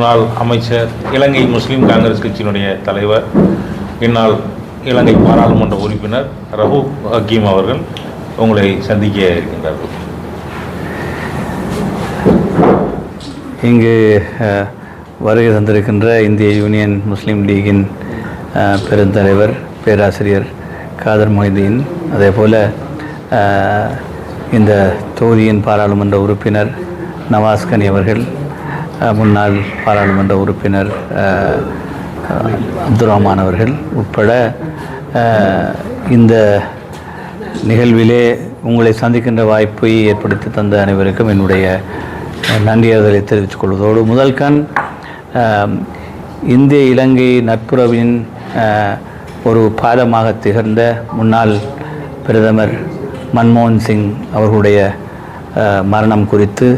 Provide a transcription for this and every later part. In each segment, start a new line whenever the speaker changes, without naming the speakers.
முன்னாள் அமைச்சர் இலங்கை முஸ்லீம் காங்கிரஸ் கட்சியினுடைய தலைவர் இந்நாள் இலங்கை பாராளுமன்ற உறுப்பினர் ரகு ஹக்கீம் அவர்கள் உங்களை சந்திக்க இருக்கின்றார்கள்.
இங்கு வருகை தந்திருக்கின்ற இந்திய யூனியன் முஸ்லீம் லீகின் பெருந்தலைவர் பேராசிரியர் காதர் மொய்தீன். அதே போல் இந்த தொகுதியின் பாராளுமன்ற உறுப்பினர் நவாஸ் கனி அவர்கள் முன்னாள் பாராளுமன்ற உறுப்பினர் அப்துல் ரஹ்மான் அவர்கள் உட்பட இந்த நிகழ்விலே உங்களை சந்திக்கின்ற வாய்ப்பை ஏற்படுத்தி தந்த அனைவருக்கும் என்னுடைய நன்றியர்களை தெரிவித்துக் கொள்வதோடு முதல் கண் இந்திய இலங்கை நட்புறவின் ஒரு பாதமாக திகழ்ந்த முன்னாள் பிரதமர் மன்மோகன் சிங் அவர்களுடைய மரணம் குறித்து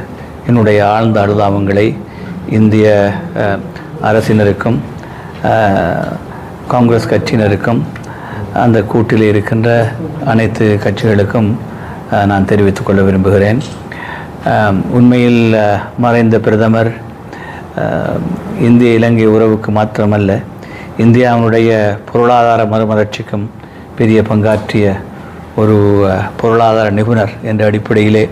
என்னுடைய ஆழ்ந்த அனுதாபங்களை இந்திய அரசினருக்கும் காங்கிரஸ் கட்சியினருக்கும் அந்த கூட்டில் இருக்கின்ற அனைத்து கட்சிகளுக்கும் நான் தெரிவித்துக் கொள்ள விரும்புகிறேன். உண்மையில் மறைந்த பிரதமர் இந்திய இலங்கை உறவுக்கு மாத்திரமல்ல இந்தியாவினுடைய பொருளாதார மறுமலர்ச்சிக்கும் பெரிய பங்காற்றிய ஒரு பொருளாதார நிபுணர் என்ற அடிப்படையிலே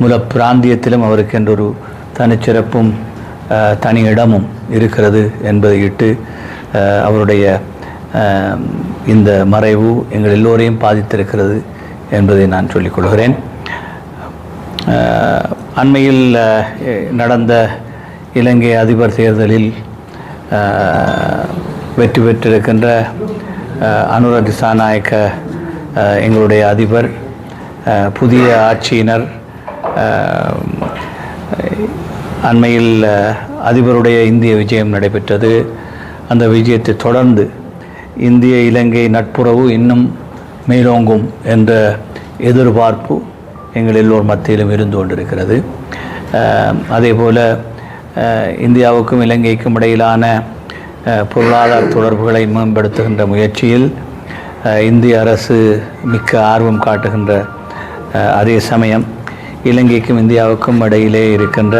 முல பிராந்தியத்திலும் அவருக்கு என்ற ஒரு தனிச்சிறப்பும் தனி இடமும் இருக்கிறது என்பதை இட்டு அவருடைய இந்த மறைவு எங்கள் எல்லோரையும் பாதித்திருக்கிறது என்பதை நான் சொல்லிக் கொள்கிறேன். அண்மையில் நடந்த இலங்கை அதிபர் தேர்தலில் வெற்றி பெற்றிருக்கின்ற அஹ், அனுர திசாநாயக்க எங்களுடைய அதிபர் புதிய ஆட்சியினர் அண்மையில் அதிபருடைய இந்திய விஜயம் நடைபெற்றது. அந்த விஜயத்தை தொடர்ந்து இந்திய இலங்கை நட்புறவு இன்னும் மேலோங்கும் என்ற எதிர்பார்ப்பு எங்கள் எல்லோர் மத்தியிலும் இருந்து கொண்டிருக்கிறது. அதே போல் இந்தியாவுக்கும் இலங்கைக்கும் இடையிலான பொருளாதார தொடர்புகளை மேம்படுத்துகின்ற முயற்சியில் இந்திய அரசு மிக்க ஆர்வம் காட்டுகின்ற அதே சமயம் இலங்கைக்கும் இந்தியாவுக்கும் இடையிலே இருக்கின்ற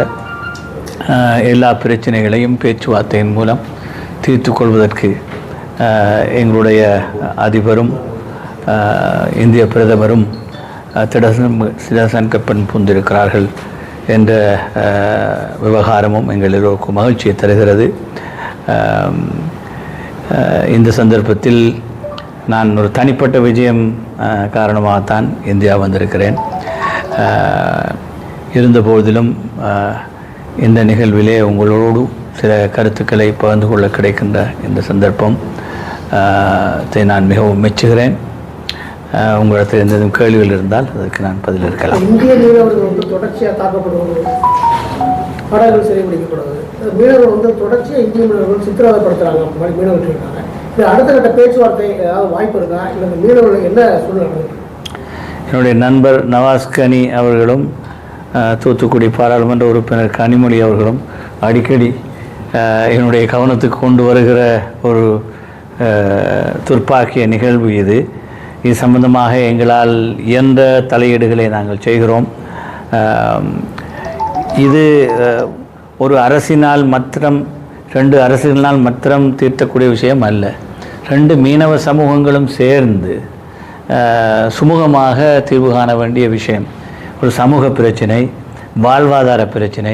எல்லா பிரச்சனைகளையும் பேச்சுவார்த்தையின் மூலம் தீர்த்து கொள்வதற்கு எங்களுடைய அதிபரும் இந்திய பிரதமரும் அஹ், திடசன் சிதசன் புந்திருக்கிறார்கள் என்ற விவகாரமும் எங்கள் எல்லோருக்கும் மகிழ்ச்சியை தருகிறது. இந்த சந்தர்ப்பத்தில் நான் ஒரு தனிப்பட்ட விஜயம் காரணமாகத்தான் இந்தியா வந்திருக்கிறேன். இருந்தபோதிலும் இந்த நிகழ்விலே உங்களோடு சில கருத்துக்களை பகிர்ந்து கொள்ள கிடைக்கின்ற இந்த சந்தர்ப்பம் த்தை நான் மிகவும் மெச்சுகிறேன். உங்களிடத்தில் எந்த கேள்விகள் இருந்தால் அதற்கு நான் பதில் இருக்கலாம்.
இந்திய மீனவர்கள் வந்து தொடர்ச்சியாக படகுகள் சிறைபிடிக்கப்படுவது மீனவர்கள் வந்து தொடர்ச்சியாக இந்திய மீனவர்கள் மாதிரி மீனவர்கள் இருக்காங்க இது அடுத்த கட்ட பேச்சுவார்த்தை ஏதாவது வாய்ப்பு இருக்கா? இல்லை மீனவர்கள் என்ன சூழ்நிலை?
என்னுடைய நண்பர் நவாஸ் கனி அவர்களும் தூத்துக்குடி பாராளுமன்ற உறுப்பினர் கனிமொழி அவர்களும் அடிக்கடி என்னுடைய கவனத்துக்கு கொண்டு வருகிற ஒரு துர்ப்பாக்கிய நிகழ்வு இது. இது சம்பந்தமாக எங்களால் இயன்ற தலையீடுகளை நாங்கள் செய்கிறோம்? இது ஒரு அரசினால் மாத்திரம் ரெண்டு அரசுகளினால் மாத்திரம் தீர்த்தக்கூடிய விஷயம் அல்ல. ரெண்டு மீனவ சமூகங்களும் சேர்ந்து சுமூகமாக தீர்வு காண வேண்டிய விஷயம். ஒரு சமூக பிரச்சினை வாழ்வாதார பிரச்சினை.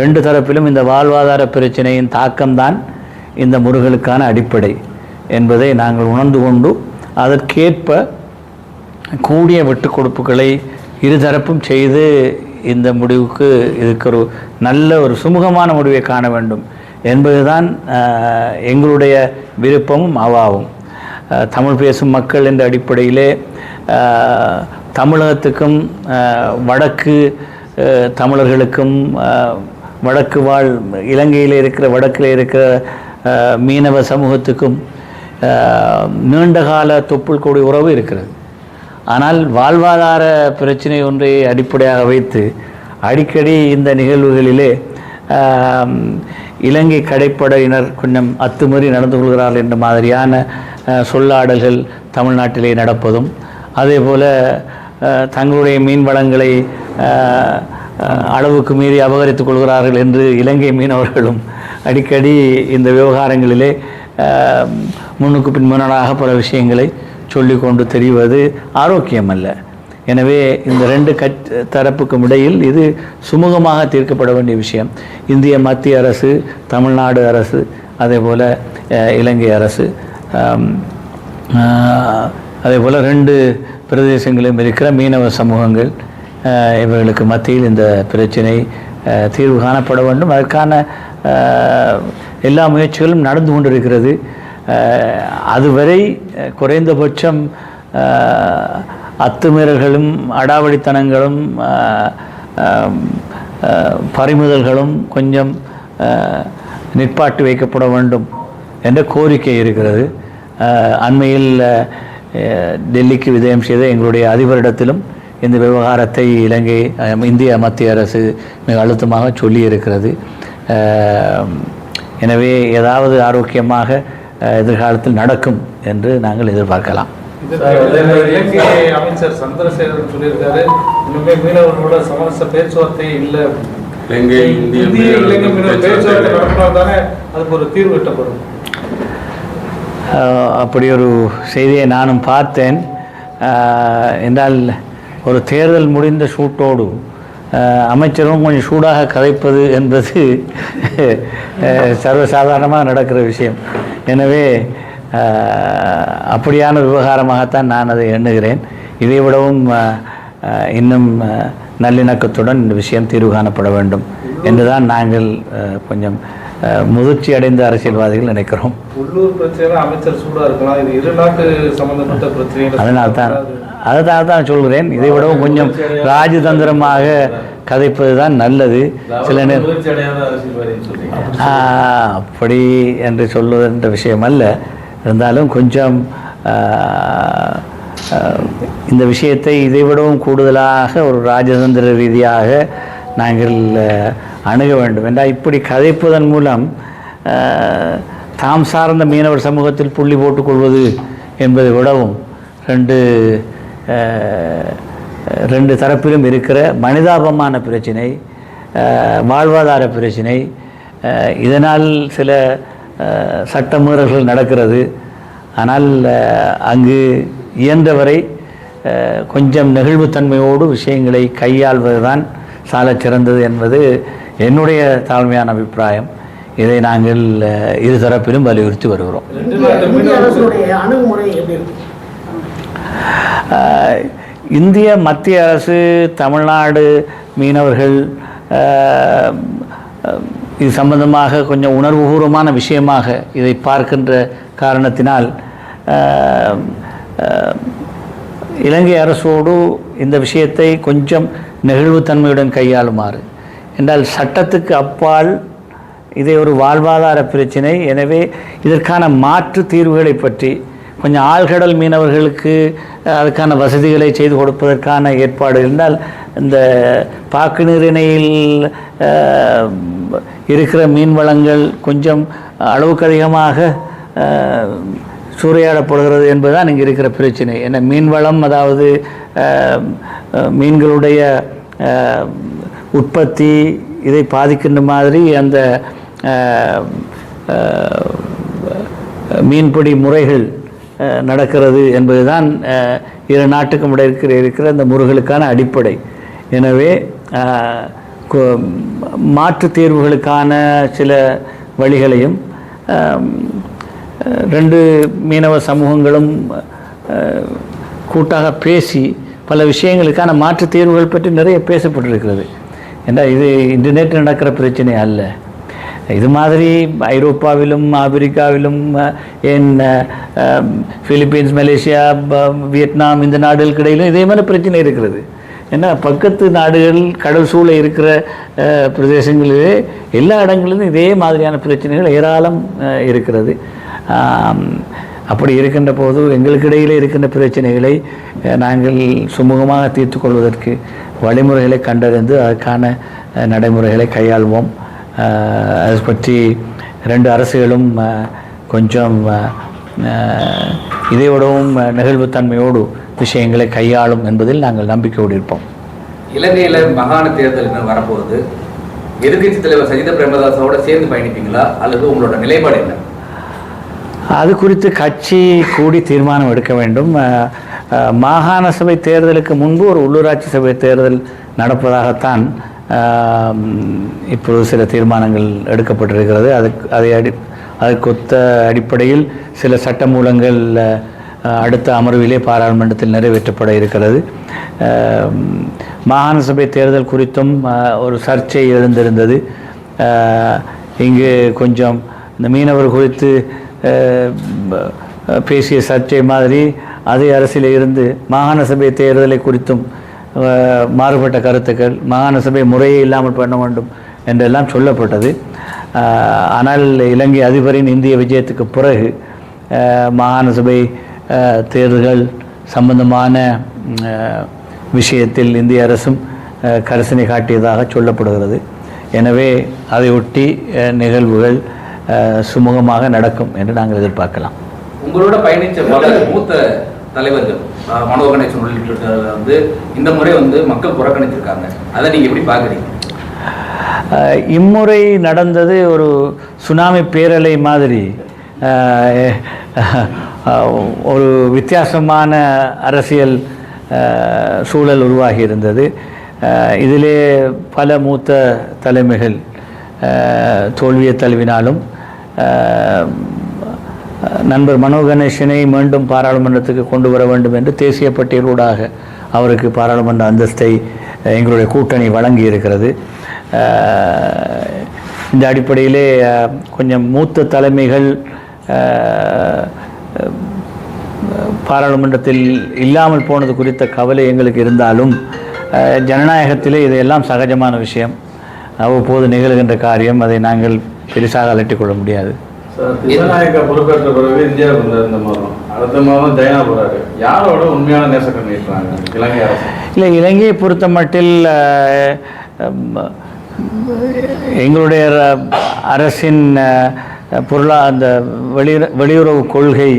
ரெண்டு தரப்பிலும் இந்த வாழ்வாதார பிரச்சினையின் தாக்கம்தான் இந்த முருகலுக்கான அடிப்படை என்பதை நாங்கள் உணர்ந்து கொண்டு அதற்கேற்ப கூடிய விட்டுக் கொடுப்புகளை இருதரப்பும் செய்து இந்த முடிவுக்கு இதுக்கு ஒரு நல்ல ஒரு சுமூகமான முடிவை காண வேண்டும் என்பதுதான் எங்களுடைய விருப்பமும் அவாவும். தமிழ் பேசும் மக்கள் என்ற அடிப்படையிலே தமிழகத்துக்கும் வடக்கு தமிழர்களுக்கும் வடக்கு வாழ் இலங்கையில் இருக்கிற வடக்கில் இருக்கிற மீனவ சமூகத்துக்கும் நீண்டகால தொப்புள் கொடி உறவு இருக்கிறது. ஆனால் வாழ்வாதார பிரச்சனை ஒன்றை அடிப்படையாக வைத்து அடிக்கடி இந்த நிகழ்வுகளிலே இலங்கை கடைப்படையினர் கொஞ்சம் அத்துமீறி நடந்து கொள்கிறார்கள் என்ற மாதிரியான சொல்லாடல்கள் தமிழ்நாட்டிலே நடப்பதும் அதே போல் தங்களுடைய மீன் வளங்களை அளவுக்கு மீறி அபகரித்துக் கொள்கிறார்கள் என்று இலங்கை மீனவர்களும் அடிக்கடி இந்த விவகாரங்களிலே முன்னுக்கு பின் முன்னடாக பல விஷயங்களை சொல்லிக்கொண்டு தெரிவது ஆரோக்கியமல்ல. எனவே இந்த ரெண்டு கட் தரப்புக்கும் இடையில் இது சுமூகமாக தீர்க்கப்பட வேண்டிய விஷயம். இந்திய மத்திய அரசு தமிழ்நாடு அரசு அதே போல் இலங்கை அரசு அதே போல் ரெண்டு பிரதேசங்களிலும் இருக்கிற மீனவ சமூகங்கள் இவர்களுக்கு மத்தியில் இந்த பிரச்சினை தீர்வு காணப்பட வேண்டும். அதற்கான எல்லா முயற்சிகளும் நடந்து கொண்டிருக்கிறது. அதுவரை குறைந்தபட்சம் அத்துமீறல்களும் அடாவடித்தனங்களும் பறிமுதல்களும் கொஞ்சம் நிற்பாட்டி வைக்கப்பட வேண்டும் என்ற கோரிக்கை இருக்கிறது. அண்மையில் டெல்லிக்கு விஜயம் செய்த எங்களுடைய அதிபரிடத்திலும் இந்த விவகாரத்தை இலங்கை இந்திய மத்திய அரசு மிக அழுத்தமாக சொல்லியிருக்கிறது எனவே ஏதாவது ஆரோக்கியமாக எதிர்காலத்தில் நடக்கும் என்று நாங்கள் எதிர்பார்க்கலாம்.
அமைச்சர் சந்திரசேகரன் சொல்லியிருக்காரு மீனவர்களோட சமரச பேச்சுவார்த்தை இல்லை.
இலங்கை இந்திய
இந்திய இலங்கை மீனவர்
மீனவர்கள்
பேச்சுவார்த்தை தானே அதுக்கு ஒரு தீர்வு எட்டப்படும்.
அப்படி ஒரு செய்தியை நானும் பார்த்தேன். என்றால் ஒரு தேர்தல் முடிந்த சூட்டோடு அமைச்சரும் கொஞ்சம் சூடாக கதைப்பது என்பது சர்வசாதாரணமாக நடக்கிற விஷயம். எனவே அப்படியான விவகாரமாகத்தான் நான் அதை எண்ணுகிறேன். இதை விடவும் இன்னும் நல்லிணக்கத்துடன் இந்த விஷயம் தீர்வு காணப்பட வேண்டும். என்றுதான் நாங்கள் கொஞ்சம் முதிர்ச்சி அடைந்த அரசியல்வாதிகள் நினைக்கிறோம்.
உள்ளூர் பிரச்சனை அமைச்சர் சூடா இருக்கலாம். இது இரு நாட்டு சம்பந்தப்பட்ட பிரச்சனைகள்
அதனால் தான் அதனால் தான் சொல்கிறேன். இதை விடவும் கொஞ்சம் ராஜதந்திரமாக கதைப்பது தான் நல்லது சில நேரம் அப்படி என்று சொல்லுகின்ற விஷயம் அல்ல. இருந்தாலும் கொஞ்சம் இந்த விஷயத்தை இதை விடவும் கூடுதலாக ஒரு ராஜதந்திர ரீதியாக நாங்கள் அணுக வேண்டும். என்றால் இப்படி கதைப்பதன் மூலம் தாம் சார்ந்த மீனவர் சமூகத்தில் புள்ளி போட்டுக்கொள்வது என்பதை விடவும் ரெண்டு ரெண்டு தரப்பிலும் இருக்கிற மனிதாபமான பிரச்சினை வாழ்வாதார பிரச்சினை இதனால் சில சட்டமீறல்கள் நடக்கிறது. ஆனால் அங்கு இயன்றவரை கொஞ்சம் நெகிழ்வுத்தன்மையோடு விஷயங்களை கையாள்வதுதான் சாலச் சிறந்தது என்பது என்னுடைய தாழ்மையான அபிப்பிராயம். இதை நாங்கள் இரு தரப்பிலும் வலியுறுத்தி வருகிறோம்.
இந்திய
மத்திய அரசு தமிழ்நாடு மீனவர்கள் இது சம்பந்தமாக கொஞ்சம் உணர்வுபூர்வமான விஷயமாக இதை பார்க்கின்ற காரணத்தினால் இலங்கை அரசோடு இந்த விஷயத்தை கொஞ்சம் நெகிழ்வுத்தன்மையுடன் கையாளுமாறு. என்றால் சட்டத்துக்கு அப்பால் இதை ஒரு வாழ்வாதார பிரச்சினை. எனவே இதற்கான மாற்று தீர்வுகளை பற்றி கொஞ்சம் ஆழ்கடல் மீனவர்களுக்கு அதுக்கான வசதிகளை செய்து கொடுப்பதற்கான ஏற்பாடு. இருந்தால் இந்த பாக்கு நீரிணையில் இருக்கிற மீன் வளங்கள் கொஞ்சம் அளவுக்கு அதிகமாக சூறையாடப்படுகிறது என்பதுதான் இங்கே இருக்கிற பிரச்சனை. ஏன்னா மீன் வளம் அதாவது மீன்களுடைய உற்பத்தி இதை பாதிக்கின்ற மாதிரி அந்த மீன்பிடி முறைகள் நடக்கிறது என்பதுதான் இரு நாட்டுக்கும் இட இருக்கிற இருக்கிற அந்த முறைகளுக்கான அடிப்படை. எனவே மாற்று மாற்றுத் தீர்வுகளுக்கான சில வழிகளையும் ரெண்டு மீனவ சமூகங்களும் கூட்டாக பேசி பல விஷயங்களுக்கான மாற்று தீர்வுகள் பற்றி நிறைய பேசப்பட்டிருக்கிறது. ஏன்னா இது இன்று நேற்று நடக்கிற பிரச்சனை அல்ல. இது மாதிரி ஐரோப்பாவிலும் ஆப்பிரிக்காவிலும் என் பிலிப்பீன்ஸ் மலேசியா ப- வியட்நாம் இந்த நாடுகளுக்கு இடையிலும் இதே மாதிரி பிரச்சனை இருக்கிறது. ஏன்னா பக்கத்து நாடுகள் கடல் சூழ இருக்கிற பிரதேசங்களிலே எல்லா இடங்களிலும் இதே மாதிரியான பிரச்சனைகள் ஏராளம் இருக்கிறது. அப்படி இருக்கின்ற போது எங்களுக்கு இடையிலே இருக்கின்ற பிரச்சனைகளை நாங்கள் சுமூகமாக தீர்த்து கொள்வதற்கு வழிமுறைகளை கண்டறிந்து அதற்கான நடைமுறைகளை கையாள்வோம். அதை பற்றி ரெண்டு அரசுகளும் கொஞ்சம் அஹ், இதை விடவும் நெகிழ்வுத்தன்மையோடு விஷயங்களை கையாளும் என்பதில் நாங்கள் நம்பிக்கையோடு இருப்போம்.
இலங்கையில் மகாண தேர்தல் வரப்போகுது. எதிர்கட்சி தலைவர் சஜித பிரேமதாசோட சேர்ந்து பயணிப்பீங்களா? அல்லது உங்களோட நிலைப்பாடு என்ன?
அது குறித்து கட்சி கூடி தீர்மானம் எடுக்க வேண்டும். மாகாண சபை தேர்தலுக்கு முன்பு ஒரு உள்ளூராட்சி சபை தேர்தல் நடப்பதாகத்தான் இப்போது இப்பொழுது சில தீர்மானங்கள் எடுக்கப்பட்டிருக்கிறது. அதுக்கு அதை அடி அதற்கொத்த அடிப்படையில் சில சட்டமூலங்கள் அடுத்த அமர்விலே பாராளுமன்றத்தில் நிறைவேற்றப்பட இருக்கிறது. மாகாண சபை தேர்தல் குறித்தும் ஒரு சர்ச்சை எழுந்திருந்தது. இங்கு கொஞ்சம் இந்த மீனவர் குறித்து பேசிய சர்ச்சை மாதிரி அதே அரசில் இருந்து மாகாண சபை தேர்தலை குறித்தும் மாறுபட்ட கருத்துக்கள் மாகாண சபை முறையே இல்லாமல் பண்ண வேண்டும் என்றெல்லாம் சொல்லப்பட்டது. ஆனால் இலங்கை அதிபரின் இந்திய விஜயத்துக்கு பிறகு மாகாண சபை தேர்தல்கள் சம்பந்தமான விஷயத்தில் இந்திய அரசும் கரிசனை காட்டியதாக சொல்லப்படுகிறது. எனவே அதை ஒட்டி நிகழ்வுகள் சுமூகமாக நடக்கும் என்று நாங்கள் எதிர்பார்க்கலாம்.
உங்களோட பயணிச்ச பல மூத்த தலைவர்கள் மனோ கணேசன் உள்ளிட்டவர்கள் வந்து இந்த முறை வந்து மக்கள் புறக்கணிச்சிருக்காங்க. அதை நீங்க எப்படி பாக்குறீங்க
அஹ், இம்முறை நடந்தது ஒரு சுனாமி பேரலை மாதிரி. ஒரு வித்தியாசமான அரசியல் சூழல் உருவாகி இருந்தது. இதிலே பல மூத்த தலைமைகள் தோல்வியை தழுவினாலும் நண்பர் மனோ கணேசனை மீண்டும் பாராளுமன்றத்துக்கு கொண்டு வர வேண்டும் என்று தேசிய பட்டியலூடாக அவருக்கு பாராளுமன்ற அந்தஸ்தை எங்களுடைய கூட்டணி வழங்கி இருக்கிறது இந்த அடிப்படையிலே கொஞ்சம் மூத்த தலைமைகள் பாராளுமன்றத்தில் இல்லாமல் போனது குறித்த கவலை எங்களுக்கு இருந்தாலும் ஜனநாயகத்திலே இதையெல்லாம் சகஜமான விஷயம். அவ்வப்போது நிகழ்கின்ற காரியம் அதை நாங்கள் பெரிசாக அலட்டிக்கொள்ள முடியாது.
சார் திசாநாயக்கா பொறுப்பேற்ற பிறகு இந்தியாவுக்கு வந்தார் இந்த மாதம் அடுத்த மாதம் சைனா போறாரு. யாரோட உண்மையான நேசக்கம் நீட்டுறாங்க இலங்கை அரசு?
இல்லை இலங்கையை பொறுத்த மட்டில் எங்களுடைய அரசின் பொருளா அந்த வெளி வெளியுறவு கொள்கை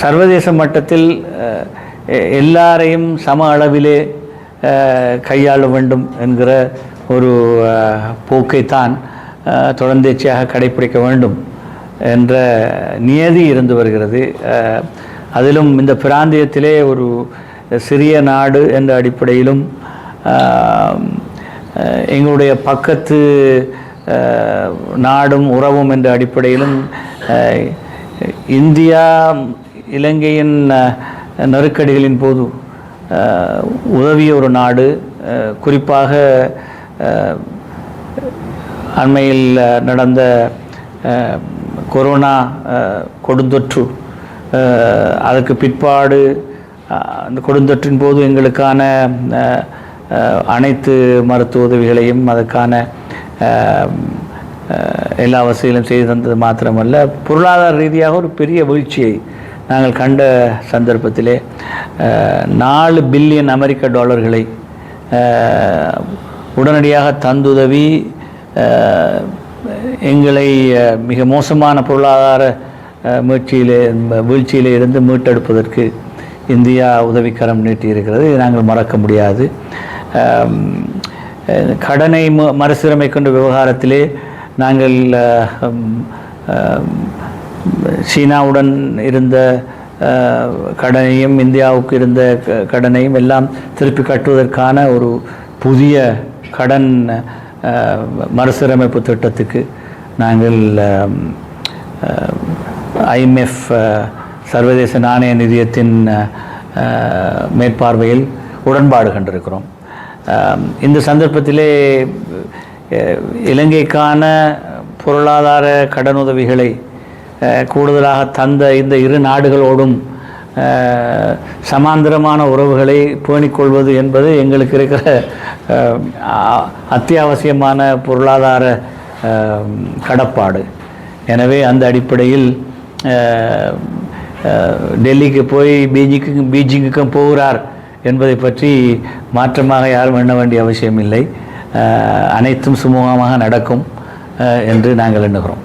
சர்வதேச மட்டத்தில் எல்லாரையும் சம அளவிலே கையாள வேண்டும் என்கிற ஒரு போக்கைத்தான் தொடர்ந்தேச்சியாக கடைப்பிடிக்க வேண்டும் என்ற நியதி இருந்து வருகிறது. அதிலும் இந்த பிராந்தியத்திலே ஒரு சிறிய நாடு என்ற அடிப்படையிலும் எங்களுடைய பக்கத்து நாடும் உறவும் என்ற அடிப்படையிலும் இந்தியா இலங்கையின் நெருக்கடிகளின் போது உதவிய ஒரு நாடு. குறிப்பாக அண்மையில் நடந்த கொரோனா கொடுந்தொற்று அதற்கு பிற்பாடு அந்த கொடுந்தொற்றின் போது எங்களுக்கான அனைத்து மருத்துவ உதவிகளையும் அதற்கான எல்லா வசதிகளும் செய்து தந்தது மாத்திரமல்ல. பொருளாதார ரீதியாக ஒரு பெரிய வீழ்ச்சியை நாங்கள் கண்ட சந்தர்ப்பத்திலே நாலு பில்லியன் அமெரிக்க டாலர்களை உடனடியாக தந்துதவி எங்களை மிக மோசமான பொருளாதார முயற்சியிலே வீழ்ச்சியிலே இருந்து மீட்டெடுப்பதற்கு இந்தியா உதவிக்கரம் நீட்டியிருக்கிறது. இதை நாங்கள் மறக்க முடியாது. கடனை ம- மறுசீரமைக்கின்ற விவகாரத்திலே நாங்கள் சீனாவுடன் இருந்த கடனையும் இந்தியாவுக்கு இருந்த க- கடனையும் எல்லாம் திருப்பி கட்டுவதற்கான ஒரு புதிய கடன் மறுசீரமைப்பு திட்டத்துக்கு நாங்கள் ஐஎம்எஃப் சர்வதேச நாணய நிதியத்தின் மேற்பார்வையில் உடன்பாடு கண்டிருக்கிறோம் இந்த சந்தர்ப்பத்திலே இலங்கைக்கான பொருளாதார கடனுதவிகளை கூடுதலாக தந்த இந்த இரு நாடுகளோடும் சமாந்தரமான உறவுகளை பேணிக்கொள்வது என்பது எங்களுக்கு இருக்கிற அத்தியாவசியமான பொருளாதார கடப்பாடு. எனவே அந்த அடிப்படையில் டெல்லிக்கு போய் பீஜிங்க்கு பீஜிங்குக்கும் போகிறார் என்பதை பற்றி மாற்றமாக யாரும் எண்ண வேண்டிய அவசியம் இல்லை அனைத்தும் சுமூகமாக நடக்கும் என்று நாங்கள் எண்ணுகிறோம்.